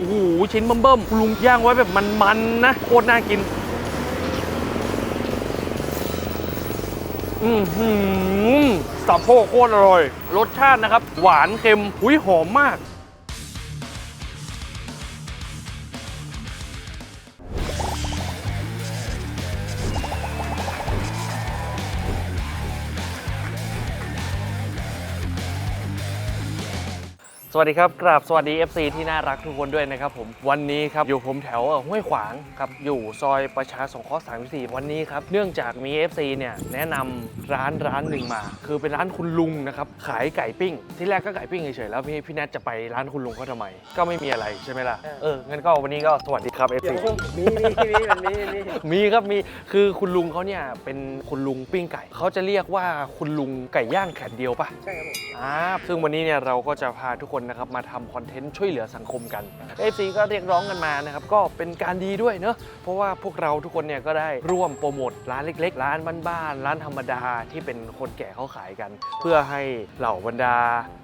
โอ้โหชิ้นเบิ่มๆคุณลุงย่างไว้แบบมันๆนะ โคตรน่ากิน อืมหืมสะโพกโคตรอร่อย รสชาตินะครับ หวานเค็มหุยหอมมาก วัสดีครับกราบสวัสดี FC ที่น่ารักทุกคนด้วยนะครับผมวันนี้ครับอยู่ผมแถวห้วยขวางครับอยู่ซอยประชาสงเคราะห์34 วันนี้ครับเนื่องจากมี FC เนี่ยแนะนำร้านร้านหนึ่งมา คือเป็นร้านคุณลุงนะครับขายไก่ปิ้ง ที่แรกก็ไก่ปิ้งเฉยๆแล้วพี่พี่แนทจะไปร้านคุณลุงเขาทำไม ก็ไม่มีอะไรใช่ไหมล่ะเอองั้นก็วันนี้ก็สวัสดีครับ FC มีมีมีมันมีมีมีครับมีคือคุณลุงเขาเนี่ยเป็นคุณลุงปิ้งไก่เขาจะเรียกว่าคุณลุงไก่ย่างแขนเดียวปะใช่ครับผมอ่าซึ่งวันนี้เนี่ยเราก็จะพาทุกคนนะครับมาทำคอนเทนต์ช่วยเหลือสังคมกัน FC ก็เรียกร้องกันมานะครับก็เป็นการดีด้วยเนอะเพราะว่าพวกเราทุกคนเนี่ยก็ได้ร่วมโปรโมทร้านเล็ก ๆ ร้านบ้านๆร้านธรรมดาที่เป็นคนแก่เขาขายกัน เพื่อให้เหล่าบรรดา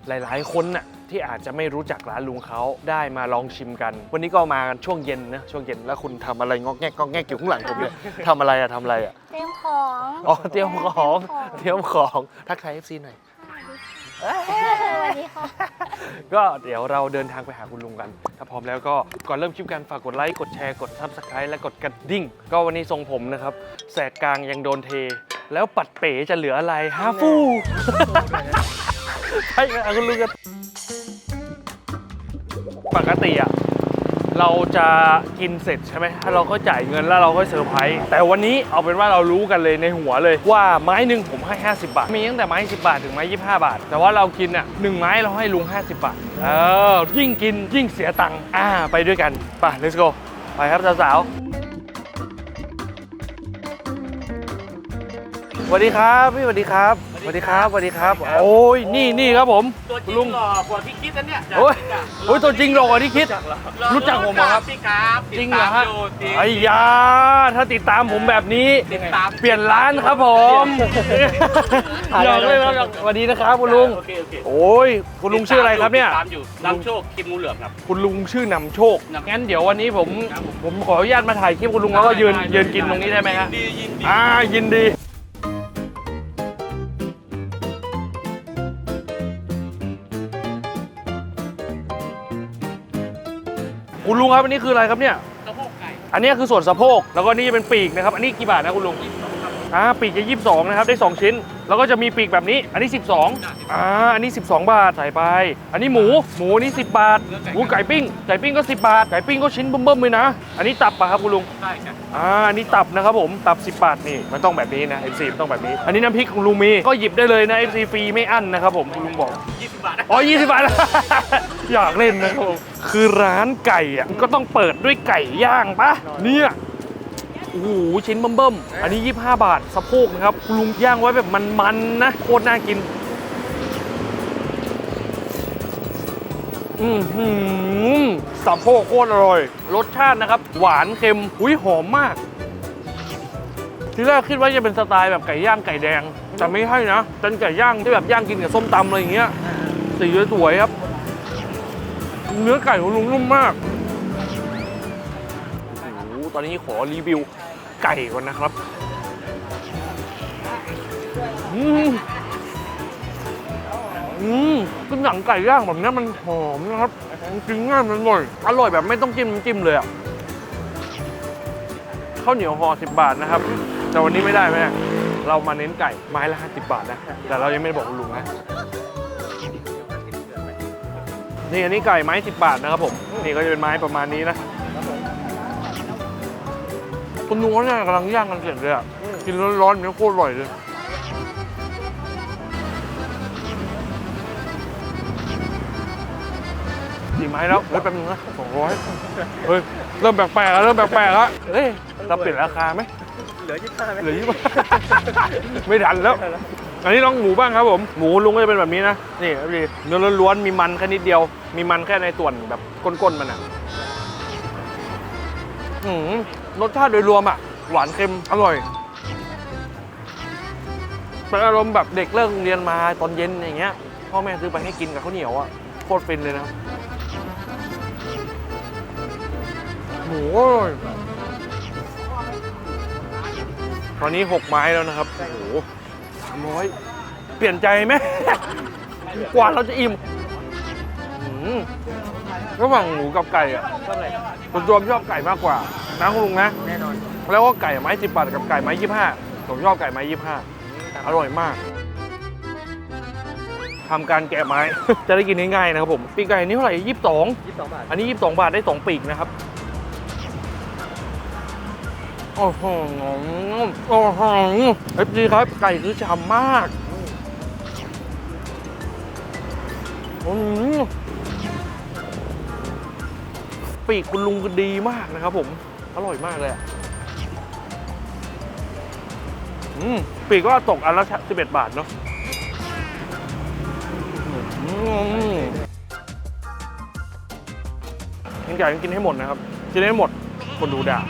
หลาย ๆ คนน่ะที่อาจจะไม่รู้จักร้านลุงเขาได้มาลองชิมกัน วันนี้ก็มากันช่วงเย็นนะช่วงเย็นแล้วคุณทำอะไรงอกแงกงอกแงกอยู่ข้างหลังผมเนี่ยทำอะไรอะทำอะไรอะเตรียมของ อ๋อเตรียมของเตรียมของทักทาย FC หน่อย สวัสดีค่ะ ก็เดี๋ยวเราเดินทางไปหาคุณลุงกัน ถ้าพร้อมแล้วก็ก่อนเริ่มคลิปกันฝากกดไลค์ กดแชร์ กด subscribe และกดกระดิ่ง ก็วันนี้ทรงผมนะครับ แสกกลางยังโดนเท แล้วปัดเป๋จะเหลืออะไรฮาฟูใช่ไหมคุณลุงกันปกติอะ เราจะกินเสร็จใช่ไหมถ้าเราก็จ่ายเงินแล้วเราก็เซอร์ไพรส์แต่วันนี้เอาเป็นว่าเรารู้กันเลยในหัวเลยว่าไม้หนึ่งผมให้ 50 บาท มีตั้งแต่ไม้ 10 บาทถึงไม้ 25 บาท แต่ว่าเรากินอะหนึ่งไม้เราให้ลุง 50 บาทเออยิ่งกินยิ่งเสียตังค์อ่าไปด้วยกันไป let's go ไปครับสาวๆ วัสดีครับพี่สวัสดีครับสวัสดีครับสวัสดีครับ โอ้ยนี่นี่ครับผมตัวจริงลุงหล่อกว่าที่คิดนะเนี่ยโอ้ยโอ้ยตัวจริงหรอกว่าที่คิด รู้จักผมเหรอครับ พี่ครับจริงเหรอฮะติดตามยู่จริงไอ้ยาถ้าติดตามผมแบบนี้ ติดตามเปลี่ยนร้านครับผมหยอกเลยครับสวัสดีนะครับคุณลุง โอเคโอเคโอ้ยคุณลุงชื่ออะไรครับเนี่ยติดตามอยู่นำโชคคิมงูเหลือมครับ คุณลุงชื่อนำโชคนำงั้นเดี๋ยววันนี้ผมครับผมผมขออนุญาตมาถ่ายคลิปคุณลุงแล้วก็ยืนยืนกินตรงนี้ได้ไหมฮะยินดียินดีอ่ายินดี คุณลุงครับอันนี้คืออะไรครับเนี่ย สะโพกไก่ อันนี้คือส่วนสะโพก แล้วก็นี่จะเป็นปีกนะครับ อันนี้กี่บาทนะคุณลุง อ่าปีกจะ22 นะครับ ได้ 2 ชิ้น แล้วก็จะมีปีกแบบนี้ อันนี้ 12อ่าอันนี้ 12 บาท ใส่ไป อันนี้หมู หมูนี่ 10 บาทหมูไก่ปิ้ง ไก่ปิ้งก็ 10 บาท ไก่ปิ้งก็ชิ้นเบิ่มๆเลยนะ อันนี้ตับปะครับคุณลุง ใช่ครับอ่า อันนี้ตับนะครับผม ตับ 10 บาทนี่ มันต้องแบบนี้นะ FC มันต้องแบบนี้ อันนี้น้ำพริกของลุงมี ก็หยิบได้เลยนะ FC ฟรีไม่อั้นนะครับผมคุณลุงบอก 20 บาทอ๋อ20 บาท อยากเล่นนะครับผมคือร้านไก่อะก็ต้องเปิดด้วยไก่ย่างปะเนี่ย โอ้โหชิ้นเบิ่มๆอันนี้ 25 บาทสะโพกนะครับคุณลุงย่างไว้แบบมันๆนะโคตรน่ากิน อือหือสะโพกโคตรอร่อย รสชาตินะครับ หวานเค็มหุยหอมมากทีแรกคิดว่าจะเป็นสไตล์แบบไก่ย่างไก่แดง แต่ไม่ใช่นะเป็นไก่ย่างที่แบบย่างกินกับส้มตำอะไรอย่างเงี้ยสีสวยๆครับ เนื้อไก่ของลุงนุ่มมากโอ้โหตอนนี้ขอรีวิว ไก่ก่อนนะครับอืมอืมเป็นหนังไก่ย่างแบบนี้มันหอมนะครับกินง่ายมันอร่อยอร่อยแบบไม่ต้องจิ้มจิ้มเลยอะข้าวเหนียวห่อ10บาทนะครับ แต่วันนี้ไม่ได้แม่เรามาเน้นไก่ไม้ละ50บาทนะ แต่เรายังไม่ได้บอกลุงนะนี่อันนี้ไก่ไม้10บาทนะครับผม นี่ก็จะเป็นไม้ประมาณนี้นะ คุณลุงเขาเนี่ยกำลังย่างกันเสร็จเลยอะ กินร้อนๆเนี่ยโคตรอร่อยเลยสี่ไม้แล้วเฮ้ยแป๊บนึงนะสองร้อยเฮ้ย เริ่มแปลกๆแล้วเริ่มแปลกๆแล้วเฮ้ยเราเปลี่ยนราคาไหมเหลือ25ไหมเหลือยี่สิบไม่ทันแล้ว อันนี้ลองหมูบ้างครับผม หมูลุงก็จะเป็นแบบนี้นะ นี่ครับดีเนื้อล้วนๆมีมันแค่นิดเดียว มีมันแค่ในส่วนแบบก้นๆมันอะอืม รสชาติโดยรวมอะ หวานเค็มอร่อยเป็นอารมณ์แบบเด็กเลิกโรงเรียนมาตอนเย็นอย่างเงี้ยพ่อแม่ซื้อไปให้กินกับข้าวเหนียวอะโคตรฟินเลยนะหมูตอนนี้6ไม้แล้วนะครับโอ้โหสามร้อยเปลี่ยนใจไหม กว่าเราจะอิ่มระหว่างหมูกับไก่อะชอบอะไรผมตัวมชอบไก่มากกว่า นะคุณลุงนะ แน่นอนแล้วก็ไก่ไม้สิบบาทกับไก่ไม้ยี่ห้าผมชอบไก่ไม้ยี่ห้าอร่อยมากทำการแกะไม้ จะได้กินง่ายๆนะครับผมปีกไก่นี่เท่าไหร่ยี่สิบสองยี่สิบสองบาท อันนี้ยี่สิบสองบาทได้สองปีกนะครับโอ้โหโอ้โหเอฟซีครับไก่คือฉ่ำมากอืมปีกคุณลุงก็ดีมากนะครับผม อร่อยมากเลยอะอืมปีกก็ตกอันละ11บาทเนาะอืมกินไก่กินให้หมดนะครับกินให้หมดคนดูด่า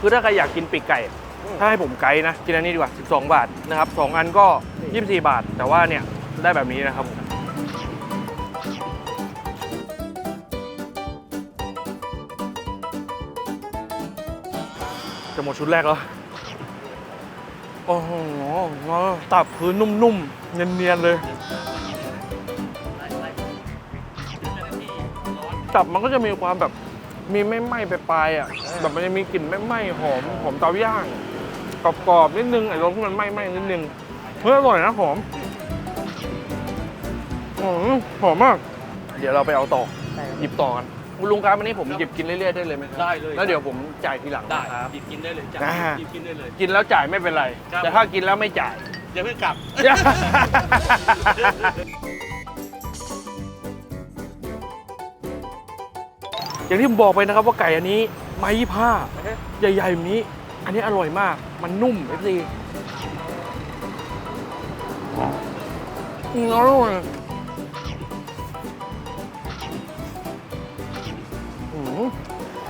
คือถ้าใครอยากกินปีกไก่ ถ้าให้ผมไกด์นะกินอันนี้ดีกว่า 12 บาทนะครับ 2 อันก็ 24 บาท แต่ว่าเนี่ย ได้แบบนี้นะครับผม จะหมดชุดแรกแล้ว โอ้โห ตับคือนุ่มๆ เนียนๆ เลย ตับมันก็จะมีความแบบมีไม่ไหม้ไปปลายๆอะ แบบมันจะมีกลิ่นไม่ไหม้หอมหอมเตาย่างกรอบๆนิดนึงไอ้รสมันไหม้ไหม้นิดนึงเฮ้ยอร่อยนะหอมหอมมาก เดี๋ยวเราไปเอาต่อหยิบต่อกัน คุณลุงครับวันนี้ผมหยิบกินเรื่อยๆได้เลยไหมครับได้เลยแล้วเดี๋ยวผมจ่ายทีหลังได้นะครับ หยิบกินได้เลยจ้ะอ่า หยิบกินได้เลย กินแล้วจ่ายไม่เป็นไร ครับ แต่ถ้ากินแล้วไม่จ่าย อย่าเพิ่งกลับ อย่างที่ผมบอกไปนะครับว่าไก่อันนี้ไม้ยี่ห้า ใหญ่ๆแบบนี้ อันนี้อร่อยมาก มันนุ่มเอฟซีอร่อย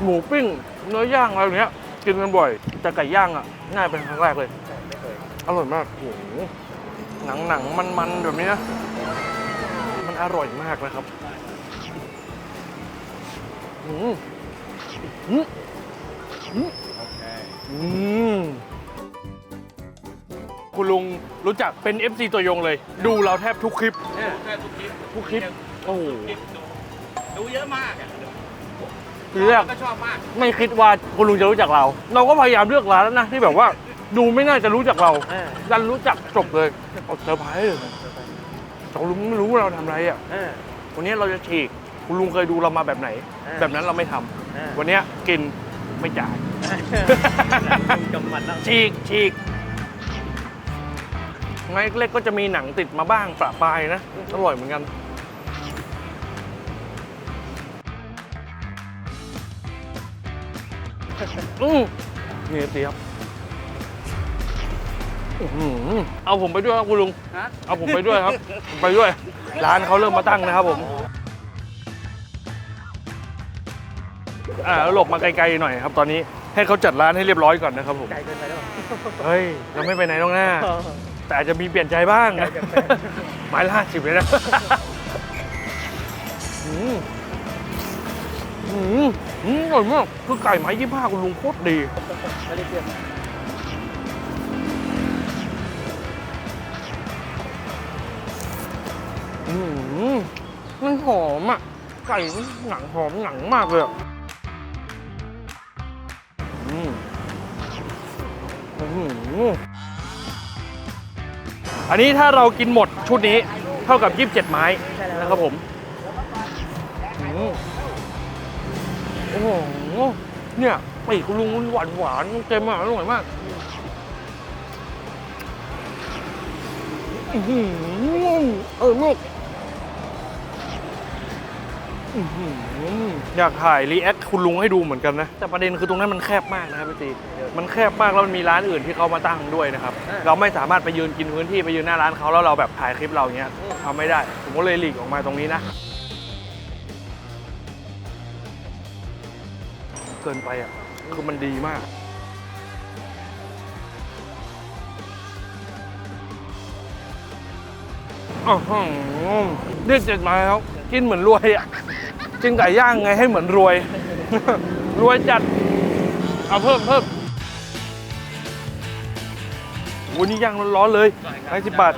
หมูปิ้งเนื้อย่างอะไรอย่างเงี้ย กินกันบ่อยแต่ไก่ย่างอะง่ายเป็นครั้งแรกเลยไม่เคยอร่อยมากโอ้โหหนังหนังมันมันๆแบบนี้นะมันอร่อยมากนะครับอืมอืมอืมอืมคุณลุงรู้จักเป็น FC ตัวยงเลย ดูเราแทบทุกคลิปเนี่ยแค่ทุกคลิป ทุกคลิป โอ้โหคลิปดูดูเยอะมากอะ ทีแรกก็ชอบมากไม่คิดว่าคุณลุงจะรู้จักเรา เราก็พยายามเลือกร้านแล้วนะที่แบบว่าดูไม่น่าจะรู้จักเราอ่าดันรู้จักจบเลยเอาเซอร์ไพรส์เลยเราลุงไม่รู้ว่าเราทำอะไรอะอ่าวันนี้เราจะฉีกคุณลุงเคยดูเรามาแบบไหนอ่าแบบนั้นเราไม่ทำอ่าวันนี้กินไม่จ่ายกำมันแล้วฉีกฉีกไม้เล็กก็จะมีหนังติดมาบ้างประปรายนะ อร่อยเหมือนกัน อืมนี่เตียบอื้อหือเอาผมไปด้วยครับคุณลุง ฮะ เอาผมไปด้วยครับผมไปด้วย ร้านเขาเริ่มมาตั้งนะครับผม อ่าแล้วหลบมาไกลๆหน่อยครับ ตอนนี้ให้เขาจัดร้านให้เรียบร้อยก่อนนะครับผม ไกลเกินไปแล้วเฮ้ยเราไม่ไปไหนตรงหน้า แต่อาจจะมีเปลี่ยนใจบ้างนะไกลเกินไปไม้ล่าสิบเลยนะ อืมอืมอร่อยมากคือไก่ไม้ยี่ห้าคุณลุงโคตรดีไม่ได้เปรี้ยวอืมมันหอมอะ ไก่มันหนังหอมหนังมากเลยอะอืมอืมอันนี้ถ้าเรากินหมดชุดนี้เท่ากับ 27 ไม้นะครับผมอืม โอ้โห เนี่ยปีกคุณลุงหวานหวานๆเต็มมากอร่อยมากอื้อหือเออลูกอื้อหืออยากถ่ายรีแอคคุณลุงให้ดูเหมือนกันนะ แต่ประเด็นคือตรงนั้นมันแคบมากนะครับพี่ตีมันแคบมากแล้วมันมีร้านอื่นที่เขามาตั้งด้วยนะครับ เราไม่สามารถไปยืนกินพื้นที่ไปยืนหน้าร้านเขาแล้วเราแบบถ่ายคลิปเราอย่างเงี้ยทำไม่ได้ ผมก็เลยหลีกออกมาตรงนี้นะ เกินไปอะ คือมันดีมากอ๋อหือนี่เจ็ดไม้แล้ว กินเหมือนรวยอะกินไก่ย่างไงให้เหมือนรวย รวยจัด เอาเพิ่มเพิ่มโอ้ยนี่ย่างร้อนๆเลยไม้สิบบาท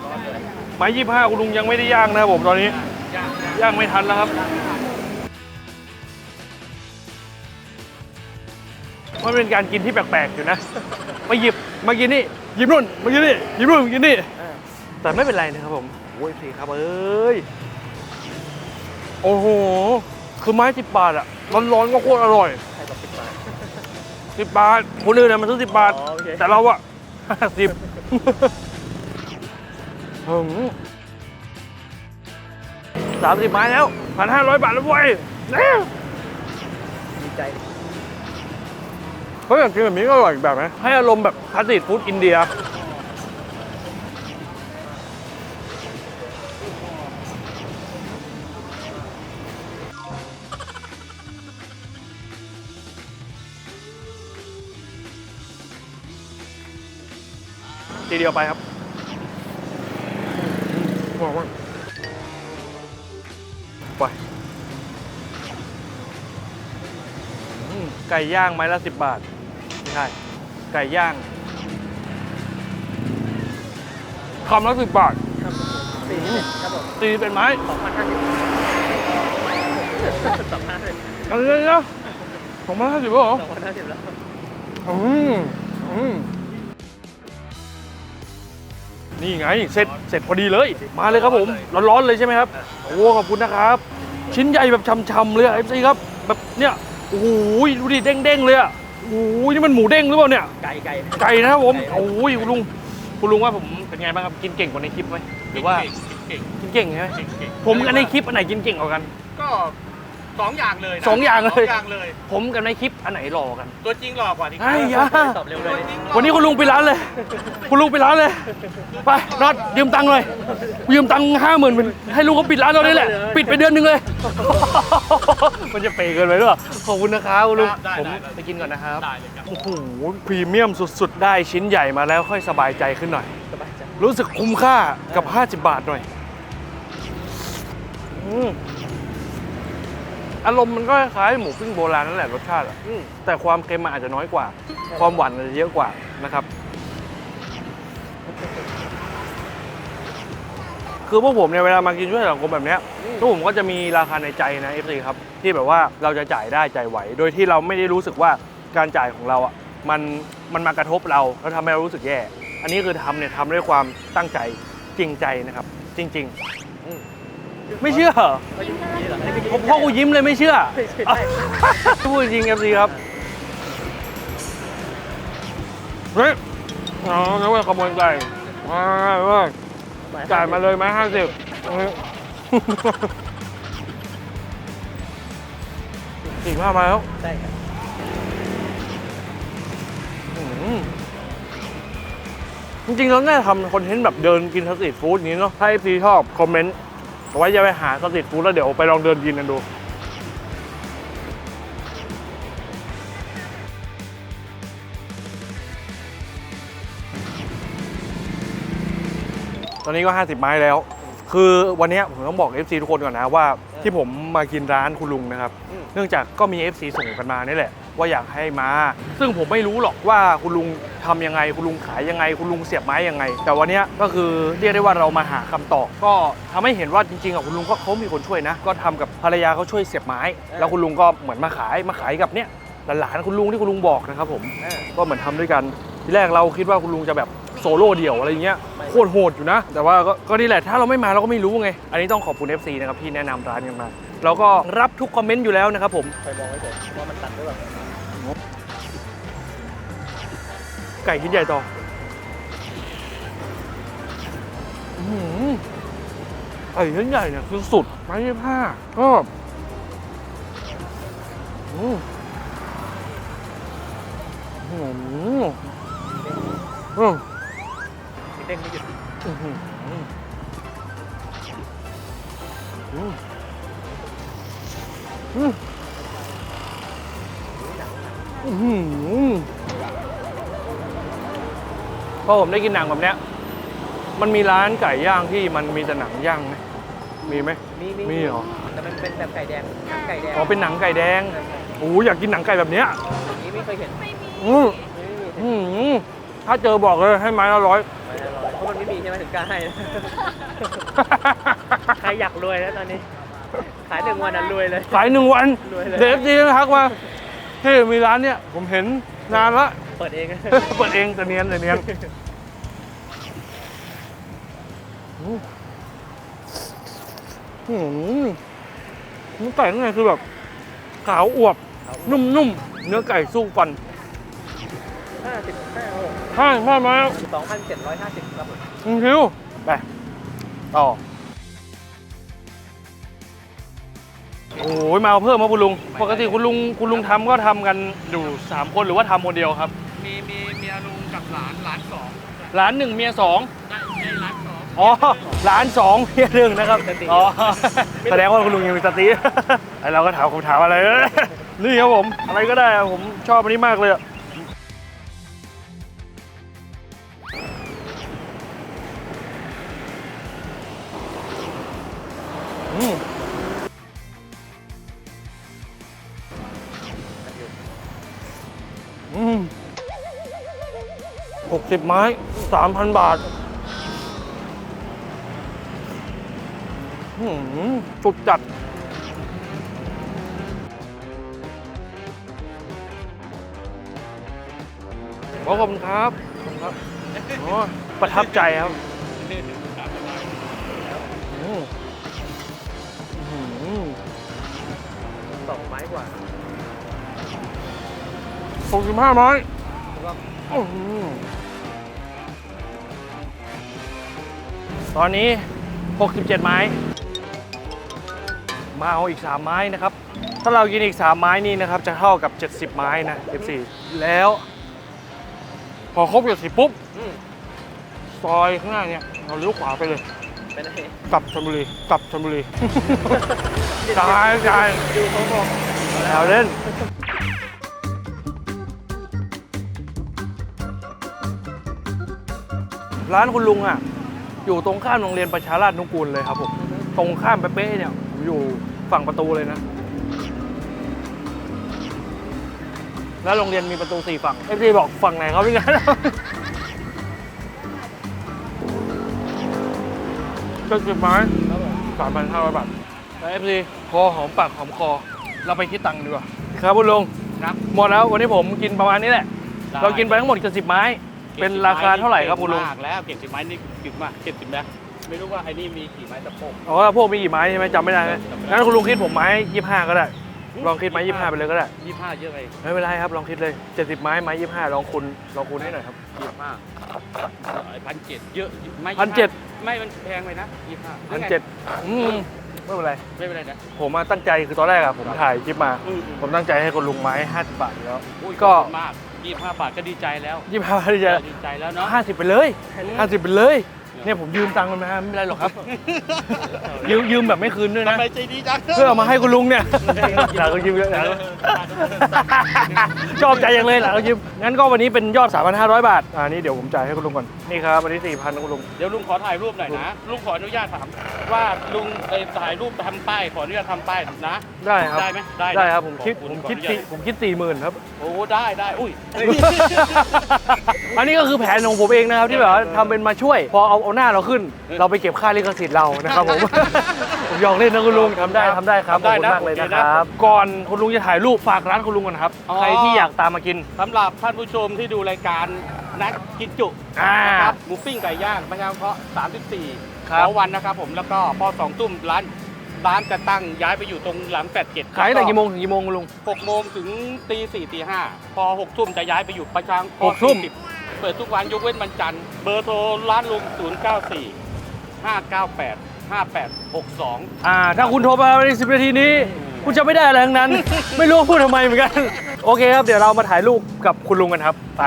ไม้ยี่ห้าคุณลุงยังไม่ได้ย่างนะครับผมตอนนี้ ย่างไม่ทันแล้วครับ มันเป็นการกินที่แปลกๆอยู่นะ มาหยิบมากินนี่หยิบนู่นมากินนี่หยิบนู่นมากินนี่แต่ไม่เป็นไรนะครับผมโอ้ยพี่ครับเอ้ยโอ้โหคือไม้สิบบาทอะร้อนๆก็โคตรอร่อยใครบอกสิบบาทสิบบาทคนอื่นน่ะมันซื้อสิบบาทอ๋อโอเคแต่เราอะห้าสิบสามสิบไม้แล้วพันห้าร้อยบาทแล้วเว้ยเร็วดีใจ เฮ้ยอยากกินแบบนี้ก็อร่อยอีกแบบไหมให้อารมณ์แบบพาสติฟู้ดอินเดียทีเดียวไปครับบอกว่าไปอืมไก่ย่างไม้ละสิบบาทไม่ ใช่ ไก่ย่างคำละสิบบาทสี่สิบครับผมตีเป็นไม้สองพันห้าสิบสองพันห้าสิบอะไรนะของมาห้าสิบเหรอสองพันห้าสิบแล้วอืมอืมนี่ไง เสร็จ เสร็จพอดีเลย มาเลยครับผม ร้อนๆเลยใช่ไหมครับ โอ้ขอบคุณนะครับ ชิ้นใหญ่แบบช่ำๆเลยเอฟซีครับ แบบเนี้ย โอ้โห ดูดิเด้งๆเลยอะ โอ้โหนี่มันหมูเด้งหรือเปล่าเนี่ย ไก่ไก่ไก่นะครับผมไก่ครับโอ้ยคุณลุง คุณลุงว่าผมเป็นไงบ้างครับ กินเก่งกว่าในคลิปไหมหรือว่า เก่งกินเก่งใช่ไหมเก่งเก่งผมกับในคลิปอันไหนกินเก่งกว่ากัน ก็ สองอย่างเลยนะสองอย่างเลย สองอย่างเลย ผมกับในคลิปอันไหนหล่อกัน ตัวจริงหล่อกว่าที่ไอ้ยา ตอบเร็วเลยวันนี้คุณลุงไปร้านเลย คุณลุงไปร้านเลย ไปน็อตยืมตังค์หน่อยยืมตังค์ห้าหมื่นให้ลุงเขาปิดร้านเราได้แหละ ปิดไปเดือนหนึ่งเลย มันจะเปย์เกินไปหรือเปล่าขอบคุณนะครับคุณลุง ได้ผมได้ได้ ไปกินก่อนนะครับ ได้เลยครับ โอ้โห พรีเมียมสุดๆ ได้ชิ้นใหญ่มาแล้วค่อยสบายใจขึ้นหน่อย สบายใจรู้สึกคุ้มค่ากับ 50 บาทหน่อยอืม อารมณ์มันก็คล้ายๆหมูปิ้งโบราณนั่นแหละรสชาติอะอืมแต่ความเค็มมันอาจจะน้อยกว่า ความหวานอาจจะเยอะกว่านะครับ คือพวกผมเนี่ยเวลามากินช่วยสังคมแบบเนี้ยพวกผมก็จะมีราคาในใจนะ FC ครับ ที่แบบว่าเราจะจ่ายได้จ่ายไหว โดยที่เราไม่ได้รู้สึกว่าการจ่ายของเราอะมันมันมากระทบเราแล้วทำให้เรารู้สึกแย่ อันนี้คือทำเนี่ยทำด้วยความตั้งใจจริงใจนะครับ จริงๆอืม ไม่เชื่อเหรอไม่ยิ้มอย่างนี้เหรอไม่ได้ผมพ่อกูยิ้มเลยไม่เชื่อไม่ใช่พูดจริง FC ครับเฮ้ยอ๋อนึกว่าขโมยไก่อ่าเว้ยจ่ายมาเลยไหมห้าสิบสี่ห้ามาแล้วใช่ครับอื้อหือจริงๆเราน่าจะทำคอนเทนต์แบบเดินกินสตรีทฟู้ดอย่างนี้เนาะถ้า FC ชอบ คอมเมนต์เอา ไว้จะไปหาสตรีทฟู้ดแล้วเดี๋ยวไปลองเดินกินกันดูตอนนี้ก็ 50 ไม้แล้ว คือวันเนี้ยผมต้องบอก FC ทุกคนก่อนนะว่าที่ผมมากินร้านคุณลุงนะครับเนื่องจากก็มี FC ส่งกันมานี่แหละ ว่าอยากให้มา ซึ่งผมไม่รู้หรอกว่าคุณลุงทำยังไง คุณลุงขายยังไง คุณลุงเสียบไม้ยังไง แต่วันเนี้ยก็คือเรียกได้ว่าเรามาหาคำตอบก็ทำให้เห็นว่าจริงๆอะคุณลุงก็เขามีคนช่วยนะ ก็ทำกับภรรยาเขาช่วยเสียบไม้ แล้วคุณลุงก็เหมือนมาขายมาขายกับเนี้ยหลานๆคุณลุงที่คุณลุงบอกนะครับผมก็เหมือนทำด้วยกัน ทีแรกเราคิดว่าคุณลุงจะแบบ โซโล่เดี่ยวอะไรอย่างเงี้ยโคตรโหดอยู่นะ แต่ว่าก็ก็นี่แหละถ้าเราไม่มาเราก็ไม่รู้ไง อันนี้ต้องขอบคุณ FC นะครับที่แนะนำร้านกันมาเราก็รับทุกคอมเมนต์อยู่แล้วนะครับผมไปมองไว้เฉยว่ามันตัดหรือเปล่าไก่ชิ้นใหญ่ต่ออื้อหือไก่ชิ้นใหญ่เนี่ยคือสุดไม้ยี่ห้าก็อืมอืมอืม ผมได้กินหนังแบบเนี้ย มันมีร้านไก่ย่างที่มันมีแต่หนังย่างไหมมีไหมมมีมีมีเหรอ แต่มันเป็นแบบไก่แดงหนังไก่แดงอ๋อเป็นหนังไก่แดงใช่ใช่โอ้อยากกินหนังไก่แบบเนี้ยอันนี้ไม่เคยเห็นไม่มีอืมไม่มีอืมถ้าเจอบอกเลยให้ไม้ละร้อย ไม่อร่อยเพราะมันไม่มีใช่ไหมถึงกล้าให้นะ ใครอยากรวยแล้วตอนนี้ ขายหนึ่งวันนั้นรวยเลย ขายหนึ่งวันรวยเลย เดฟซีทักมาเฮ้ยมีร้านเนี้ยผมเห็นนานละ เปิดเอง เปิดเองแต่เนียนแต่เนียน อืมอืมนื้อไก่ข้างในคือแบบ ขาวอวบ นุ่มๆ เนื้อไก่สู้ฟันห้าสิบห้าหกใช่ใช่ไหมสองพันเจ็ดร้อยห้าสิบครับผมอืมคิวไป ต่อ โอ้ยมาเอาเพิ่มมาคุณลุง ปกติคุณลุงคุณลุงทำก็ทำกันอยู่สามคนหรือว่าทำคนเดียวครับ มีมีเมียลุงกับหลานหลานสองหลานหนึ่งเมียสองได้ได้หลานส องอ๋อหลานสองเมียหนึ่งนะครับสติอ๋อแสดงว่าคุณลุงยังมีสติไอเราก็ถามคำถามอะไรนี่ครับผมอะไรก็ได้อะผมชอบอันนี้มากเลยอะอืมอืมหกสิบไม้สามพันบาท อื้อหือ สุดจัดขอขอบคุณครับขอบคุณครับอ๋อประทับใจครับอืมอื้อหือสองไม้กว่าหกสิบห้าไม้แล้วก็อื้อหือตอนนี้ 67 ไม้ มาเอาอีก 3 ไม้นะครับ ถ้าเรากินอีก 3 ไม้นี่นะครับ จะเท่ากับ 70 ไม้นะ F4 แล้ว พอครบ70ปุ๊บอืมซอยข้างหน้าเนี่ยเราเลี้ยวขวาไปเลยเป็นไงกลับชลบุรีกลับชลบุรี ตายตายดูเขาบอกแล้วเล่น ร้านคุณลุงอะ อยู่ตรงข้ามโรงเรียนประชาราชนุกูลเลยครับผม ตรงข้ามเป๊ะๆเนี่ยผมอยู่ ฝั่งประตูเลยนะ แล้วโรงเรียนมีประตูสี่ฝั่งเอฟซีบอกฝั่งไหนครับพี่งั้นจะเก็บไม้ครับผมสามพันห้าร้อยบาทแล้วเอฟซีพอหอมปากหอมคอ เราไปคิดตังค์ดีกว่า ครับคุณลุงครับหมดแล้ววันนี้ผมกินประมาณนี้แหละ เรากินไปทั้งหมดเจ็ดสิบไม้ เป็นราคาเท่าไหร่ครับคุณลุงมากแล้วเก็บสิบไม้นี่ดึกมากเจ็ดสิบนะ ไม่รู้ว่าไอ้นี่มีกี่ไม้ตะโพก อ๋อพวกมีกี่ไม้ใช่ไหมจำไม่ได้ไหมจำไม่ได้ งั้นคุณลุงคิดผมไม้ยี่ห้าก็ได้ ลองคิดไม้ยี่ห้าไปเลยก็ได้ ยี่ห้าเยอะไปไม่เป็นไรครับ ลองคิดเลยเจ็ดสิบไม้ไม้ยี่ห้าลองคูณลองคูณให้หน่อยครับ ยี่ห้าพันเจ็ดเยอะไม้พันเจ็ดไม่มันแพงไปนะยี่ห้าพันเจ็ดอืมไม่เป็นไร ไม่เป็นไรนะผมมาตั้งใจคือตอนแรกอะผมถ่ายคลิปมาอืมผมตั้งใจให้คุณลุงไม้ห้าสิบบาทอยู่แล้ว อุ้ยก็ ขอบคุณมากยี่ห้าบาทก็ดีใจแล้วยี่ห้าที่จะดีใจแล้วเนาะห้าสิบไปเลยห้าสิบไปเลย เนี่ยผมยืมตังค์มันมาไม่เป็นไรหรอกครับ ยืมยืมแบบไม่คืนด้วยนะ ทำไมใจดีจังเพื่อเอามาให้คุณลุงเนี่ยหลังก็ยืมเยอะหลังก็ชอบใจอย่างเลยหลังก็ยืมงั้นก็วันนี้เป็นยอด 3,500 บาท อ่านี่เดี๋ยวผมจ่ายให้คุณลุงก่อน นี่ครับวันนี้4,000นะคุณลุง เดี๋ยวลุงขอถ่ายรูปหน่อยนะ ลุงขออนุญาตถามว่าลุงเอ่อถ่ายรูปทำป้ายขออนุญาตทำป้ายนะได้ครับ ได้ไหมได้นะได้ครับผมคิดขอผมขอคิดอนุญาสี่ตผมคิดสี่หมื่นครับ โอ้ได้ได้อุ้ย อันนี้ก็คือแผนของผมเองนะครับที่แบบว่าทำเป็นมาช่วย พอเอาเอาหน้าเราขึ้น เราไปเก็บค่าลิขสิทธิ์เรานะครับผม ผมหยอกเล่นนะคุณลุงทำได้ทำได้ครับขอบคุณมากเลยนะครับก่อนคุณลุงจะถ่ายรูปฝากร้านคุณลุงก่อนครับอ๋อใครที่อยากตามมากินสำหรับท่านผู้ชมที่ดูรายการนัดกินจุอ่านะครับหมูปิ้งไก่ย่างประชาเคราะห์34ครับต่อวันนะครับผมแล้วก็พอสองทุ่มร้านร้านจะตั้งย้ายไปอยู่ตรงหลังแปดเจ็ดขายตั้งแต่กี่โมงถึงกี่โมงคุณลุงหกโมงถึงตีสี่ตีห้าพอหกทุ่มจะย้ายไปอยู่ประชาเคหราะกห์ทุ่ม40 เปิดทุกวันยกเว้นวันจันทร์ เบอร์โทรร้านลุง 094 598 5862 อ่าถ้าคุณโทรมาในสิบนาทีนี้ คุณจะไม่ได้อะไรทั้งนั้น ไม่รู้ว่าพูดทำไมเหมือนกัน โอเคครับ เดี๋ยวเรามาถ่ายรูปกับคุณลุงกันครับ ไป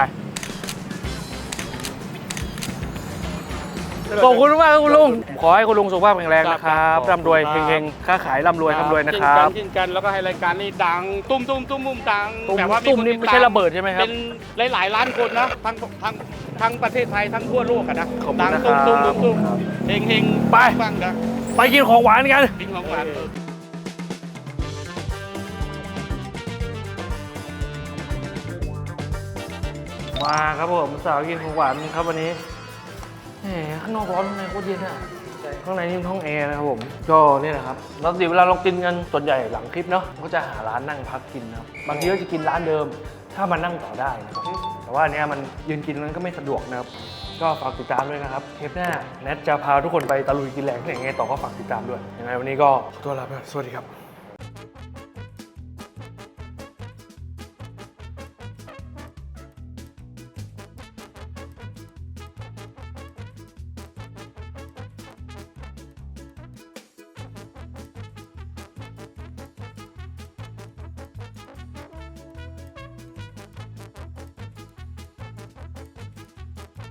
ขอบคุณมากครับคุณลุง ขอให้คุณลุงสุขภาพแข็งแรงนะครับร่ำรวยเฮงๆ ค้าขายร่ำรวยร่ำรวยนะครับ เช่นกันเช่นกันแล้วก็ให้รายการนี้ดังตุ้มตุ้มตุ้มตุ้มดังตุ้มแบบว่าตุ้มคนี่ติดไม่ใช่ตาระเบิดใช่ไหมครับเป็นหลายๆล้านคนนะทั้งทั้งทั้งประเทศไทยทั้งทั่วโลกอะนะขอบคุณดังนะคตุ้รัมตุ้มตุ้บมตุ้มเฮงเฮงไปบ้างนะไปกินของหวานกันกินของหวานมาครับผมสาวกินของหวานครับวันนี้ แหมข้างนอกร้อนข้างในโคตรเย็นอะข้างในนี่มันห้องแอร์นะครับผมก็นี่แหละครับแล้วสิเวลาเรากินกันส่วนใหญ่หลังคลิปเนาะก็จะหาร้านนั่งพักกินนะครับบางทีก็จะกินร้านเดิม ถ้ามันนั่งต่อได้นะครับแต่ว่าอันเนี้ยมันยืนกินมันก็ไม่สะดวกนะครับก็ฝากติดตามด้วยนะครับ เทปหน้าแนทจะพาทุกคนไปตะลุยกินแหลงที่ไหนไงต่อก็ฝากติดตามด้วยยังไงวันนี้ก็ขอตัวลาไปก่อนสวัสดีครับ